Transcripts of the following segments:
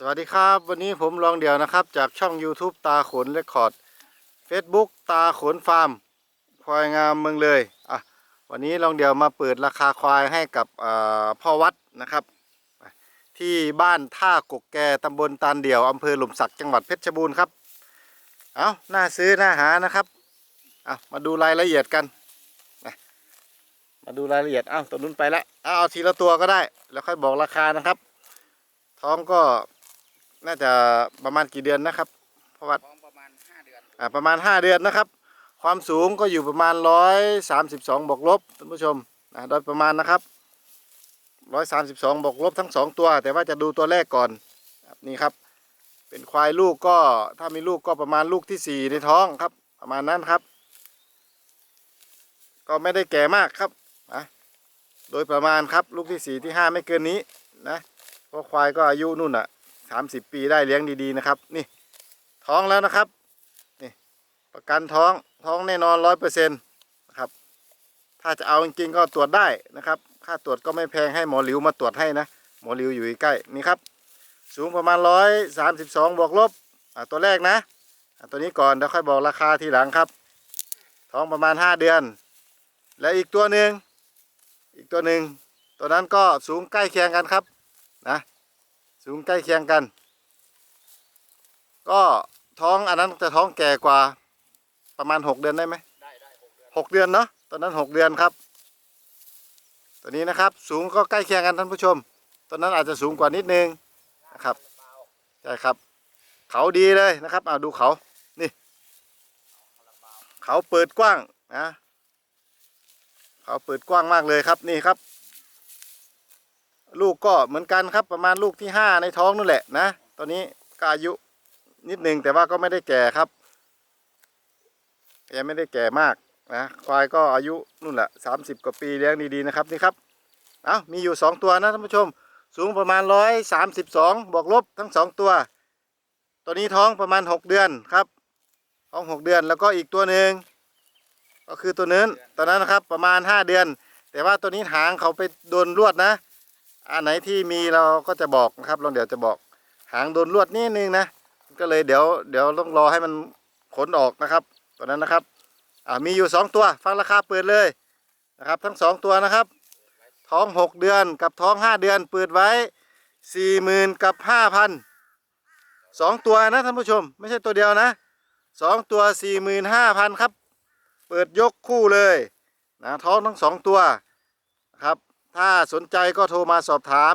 สวัสดีครับ วันนี้ผมลองเดี่ยวนะครับ จากช่อง YouTube ตาขนเรคคอร์ด Facebook ตาขนฟาร์มควายงามเมืองเลยอะวันนี้ลองเดี่ยวมาเปิดราคาควายให้กับพ่อวัดนะครับ ที่บ้านท่ากกแกตำบลตาลเดี่ยวอำเภอหลุมสักจังหวัดเพชรบูรณ์ครับเอาหน่าซื้อหน่าหานะครับเอามาดูรายละเอียดกันมาดูรายละเอียดเอาตัวนู้นไปแล้วเอาเอาทีละตัวก็ได้ แล้วค่อยบอกราคานะครับ ท้องก็ น่าจะประมาณกี่เดือนนะครับเพราะว่าท้องประมาณ5เดือนอ่าประมาณ5เดือนนะครับ ความสูงก็อยู่ประมาณ132บวกลบท่านผู้ชมนะโดยประมาณนะครับ132บวกลบทั้ง2ตัว แต่ว่าจะดูตัวแรกก่อนครับนี่ครับ เป็นควายลูกก็ถ้ามีลูกก็ประมาณลูกที่4ในท้องครับ ประมาณนั้นครับ ก็ไม่ได้แก่มากครับนะโดยประมาณครับลูกที่4ที่5ไม่เกินนี้นะเพราะควายก็อายุนู่นอะ 30ปีได้เลี้ยงดีๆนะครับ นี่ท้องแล้วนะครับ นี่ประกันท้องท้องแน่นอนร้อยเปอร์เซ็นต์นะครับ ถ้าจะเอาจริงๆก็ตรวจได้นะครับ ค่าตรวจก็ไม่แพงให้หมอหลิวมาตรวจให้นะ หมอหลิวอยู่ใกล้นี่ครับ สูงประมาณร้อยสามสิบสองบวกลบอ่าตัวแรกนะอ่าตัวนี้ก่อนเดี๋ยวค่อยบอกราคาทีหลังครับ ท้องประมาณห้าเดือน แล้วอีกตัวหนึ่งอีกตัวหนึ่งตัวนั้นก็สูงใกล้เคียงกันครับนะ สูงใกล้เคียงกัน ก็ท้องอันนั้นจะท้องแก่กว่าประมาณหกเดือนได้ไหมได้ได้6เดือนหกเดือนเนาะตอนนั้นหกเดือนครับ ตัวนี้นะครับ สูงก็ใกล้เคียงกันท่านผู้ชมตัวนั้นอาจจะสูงกว่านิดนึงนะครับใช่ครับ เขาดีเลยนะครับเอาดูเขานี่เขาเปิดกว้างนะเขาเปิดกว้างมากเลยครับนี่ครับ ลูกก็เหมือนกันครับประมาณลูกที่ห้าในท้องนู่นแหละนะ ตอนนี้ก็อายุนิดนึงแต่ว่าก็ไม่ได้แก่ครับยังไม่ได้แก่มากนะควายก็อายุนู่นแหละสามสิบกว่าปีเลี้ยงดีๆนะครับนี่ครับเอามีอยู่สองตัวนะท่านผู้ชม สูงประมาณร้อยสามสิบสองบวกลบทั้งสองตัว ตัวนี้ท้องประมาณหกเดือนครับท้องหกเดือนแล้วก็อีกตัวหนึ่งก็คือตัวนั้นตัวนั้นนะครับประมาณห้าเดือน แต่ว่าตัวนี้หางเขาไปโดนลวดนะ อันไหนที่มีเราก็จะบอกนะครับลองเดี๋ยวจะบอกหางโดนลวดนิดนึงนะ ก็เลยเดี๋ยวเดี๋ยวต้องรอให้มันขนออกนะครับตัวนั้นนะครับอ่ามีอยู่สองตัว ฟังราคาเปิดเลยนะครับ ทั้งสองตัวนะครับ ท้องหกเดือนกับท้องห้าเดือนเปิดไว้สี่หมื่นกับห้าพันสองตัวนะท่านผู้ชม ไม่ใช่ตัวเดียวนะสองตัวสี่หมื่นห้าพันครับ เปิดยกคู่เลยนะท้องทั้งสองตัวนะครับ ถ้าสนใจก็โทรมาสอบถาม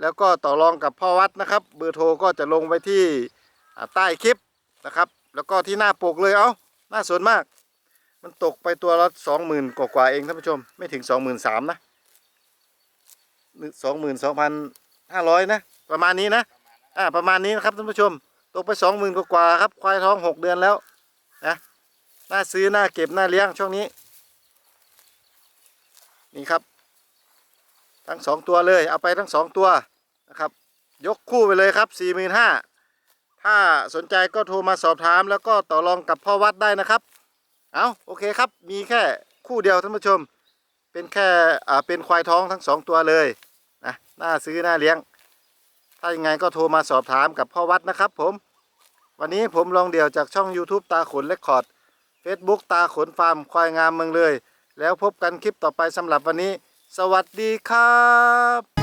แล้วก็ต่อรองกับพ่อวัดนะครับ เบอร์โทรก็จะลงไว้ที่ใต้คลิปนะครับ แล้วก็ที่หน้าปกเลยเอาน่าสนมาก มันตกไปตัวละสองหมื่นกว่าๆเองท่านผู้ชม ไม่ถึงสองหมื่นสามนะสองหมื่นสองพันห้าร้อยนะ ประมาณนี้นะอ่าประมาณนี้นะครับท่านผู้ชม ตกไปสองหมื่นกว่าๆครับ ควายท้องหกเดือนแล้วนะน่าซื้อน่าเก็บน่าเลี้ยงช่วงนี้ นี่ครับ ทั้งสองตัวเลย เอาไปทั้งสองตัวนะครับ ยกคู่ไปเลยครับสี่หมื่นห้าถ้าสนใจก็โทรมาสอบถาม แล้วก็ต่อรองกับพ่อวัดได้นะครับ เอาโอเคครับ มีแค่คู่เดียวท่านผู้ชม เป็นแค่อ่าเป็นควายท้องทั้งสองตัวเลยนะน่าซื้อน่าเลี้ยง ถ้ายังไงก็โทรมาสอบถามกับพ่อวัดนะครับ ผม วันนี้ผมลองเดี่ยวจากช่อง YouTube ตาขนเลคคอร์ด Facebook ตาขนฟาร์มควายงามเมืองเลย แล้วพบกันคลิปต่อไปสำหรับวันนี้ สวัสดีครับ